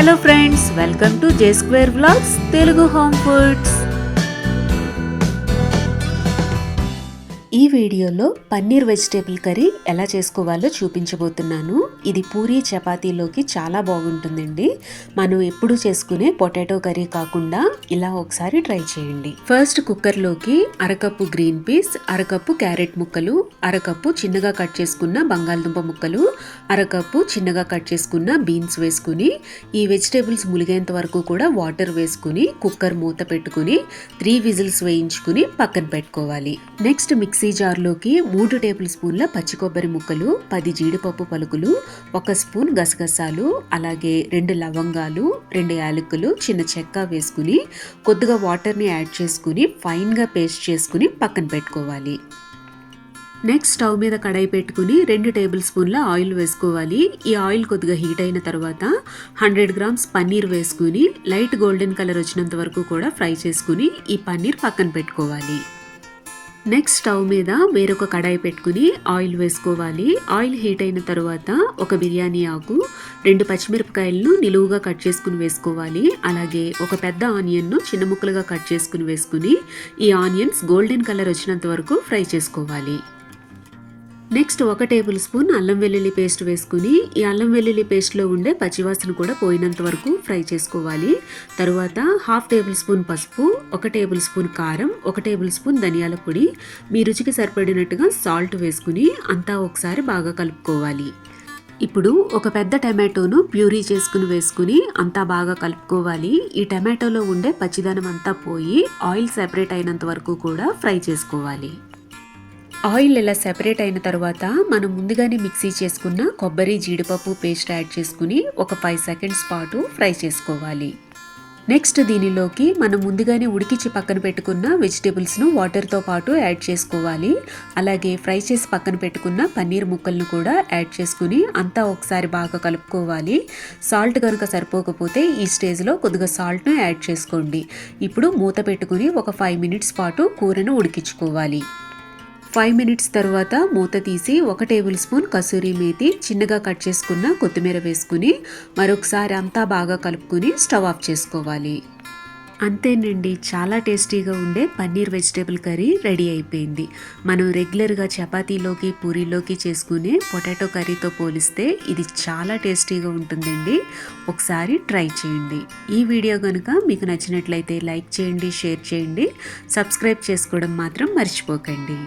Hello friends welcome to J square vlogs Telugu home foods ఈ వీడియోలో paneer vegetable curry ఎలా చేసుకోవాలో చూపించబోతున్నాను. ఇది పూరి చపాతీలోకి చాలా బాగుంటుందండి. మనం ఎప్పుడు చేసుకునే పొటాటో కర్రీ కాకుండా ఇలా ఒకసారి ట్రై చేయండి. ఫస్ట్ కుక్కర్లోకి అరకప్పు గ్రీన్ పీస్ అరకప్పు క్యారెట్ ముక్కలు అరకప్పు చిన్నగా కట్ చేసుకున్న బంగాళదుంప ముక్కలు అరకప్పు చిన్నగా కట్ చేసుకున్న బీన్స్ వేసుకుని ఈ వెజిటేబుల్స్ ములిగేంత వరకు కూడా వాటర్ వేసుకుని కుక్కర్ మూత పెట్టుకుని త్రీ విజిల్స్ వేయించుకుని పక్కన పెట్టుకోవాలి. నెక్స్ట్ మిక్స్ జార్లోకి మూడు టేబుల్ స్పూన్ల పచ్చి కొబ్బరి ముక్కలు పది జీడిపప్పు పలుకులు ఒక స్పూన్ గసగసాలు అలాగే రెండు లవంగాలు రెండు యాలకులు చిన్న చెక్క వేసుకుని కొద్దిగా వాటర్ని యాడ్ చేసుకుని ఫైన్గా పేస్ట్ చేసుకుని పక్కన పెట్టుకోవాలి. నెక్స్ట్ స్టవ్ మీద కడాయి పెట్టుకుని రెండు టేబుల్ స్పూన్ల ఆయిల్ వేసుకోవాలి. ఈ ఆయిల్ కొద్దిగా హీట్ అయిన తర్వాత హండ్రెడ్ గ్రామ్స్ పన్నీర్ వేసుకుని లైట్ గోల్డెన్ కలర్ వచ్చినంత వరకు కూడా ఫ్రై చేసుకుని ఈ పన్నీర్ పక్కన పెట్టుకోవాలి. నెక్స్ట్ స్టవ్ మీద వేరొక కడాయి పెట్టుకుని ఆయిల్ వేసుకోవాలి. ఆయిల్ హీట్ అయిన తర్వాత ఒక బిర్యానీ ఆకు రెండు పచ్చిమిరపకాయలను నిలువుగా కట్ చేసుకుని వేసుకోవాలి. అలాగే ఒక పెద్ద ఆనియన్ను చిన్న ముక్కలుగా కట్ చేసుకుని వేసుకుని ఈ ఆనియన్స్ గోల్డెన్ కలర్ వచ్చినంత వరకు ఫ్రై చేసుకోవాలి. నెక్స్ట్ ఒక టేబుల్ స్పూన్ అల్లం వెల్లుల్లి పేస్ట్ వేసుకుని ఈ అల్లం వెల్లుల్లి పేస్ట్లో ఉండే పచ్చివాసన కూడా పోయినంత వరకు ఫ్రై చేసుకోవాలి. తరువాత హాఫ్ టేబుల్ స్పూన్ పసుపు ఒక టేబుల్ స్పూన్ కారం ఒక టేబుల్ స్పూన్ ధనియాల పొడి. మీ రుచికి సరిపడినట్టుగా సాల్ట్ వేసుకుని అంతా ఒకసారి బాగా కలుపుకోవాలి. ఇప్పుడు ఒక పెద్ద టమాటోను ప్యూరీ చేసుకుని వేసుకుని అంతా బాగా కలుపుకోవాలి. ఈ టమాటోలో ఉండే పచ్చిదనం అంతా పోయి ఆయిల్ సెపరేట్ అయినంత వరకు కూడా ఫ్రై చేసుకోవాలి. ఆయిల్ ఇలా సెపరేట్ అయిన తర్వాత మనం ముందుగానే మిక్సీ చేసుకున్న కొబ్బరి జీడిపప్పు పేస్ట్ యాడ్ చేసుకుని ఒక ఫైవ్ సెకండ్స్ పాటు ఫ్రై చేసుకోవాలి. నెక్స్ట్ దీనిలోకి మనం ముందుగానే ఉడికించి పక్కన పెట్టుకున్న వెజిటేబుల్స్ను వాటర్తో పాటు యాడ్ చేసుకోవాలి. అలాగే ఫ్రై చేసి పక్కన పెట్టుకున్న పన్నీర్ ముక్కలను కూడా యాడ్ చేసుకుని అంతా ఒకసారి బాగా కలుపుకోవాలి. సాల్ట్ కనుక సరిపోకపోతే ఈ స్టేజ్లో కొద్దిగా సాల్ట్ను యాడ్ చేసుకోండి. ఇప్పుడు మూత పెట్టుకుని ఒక ఫైవ్ మినిట్స్ పాటు కూరను ఉడికించుకోవాలి. ఫైవ్ మినిట్స్ తర్వాత మూత తీసి ఒక టేబుల్ స్పూన్ కసూరి మేతి చిన్నగా కట్ చేసుకున్న కొత్తిమీర వేసుకుని మరొకసారి అంతా బాగా కలుపుకుని స్టవ్ ఆఫ్ చేసుకోవాలి. అంతేనండి చాలా టేస్టీగా ఉండే పన్నీర్ వెజిటేబుల్ కర్రీ రెడీ అయిపోయింది. మనం రెగ్యులర్గా చపాతీలోకి పూరీలోకి చేసుకునే పొటాటో కర్రీతో పోలిస్తే ఇది చాలా టేస్టీగా ఉంటుందండి. ఒకసారి ట్రై చేయండి. ఈ వీడియో కనుక మీకు నచ్చినట్లయితే లైక్ చేయండి షేర్ చేయండి. సబ్స్క్రైబ్ చేసుకోవడం మాత్రం మర్చిపోకండి.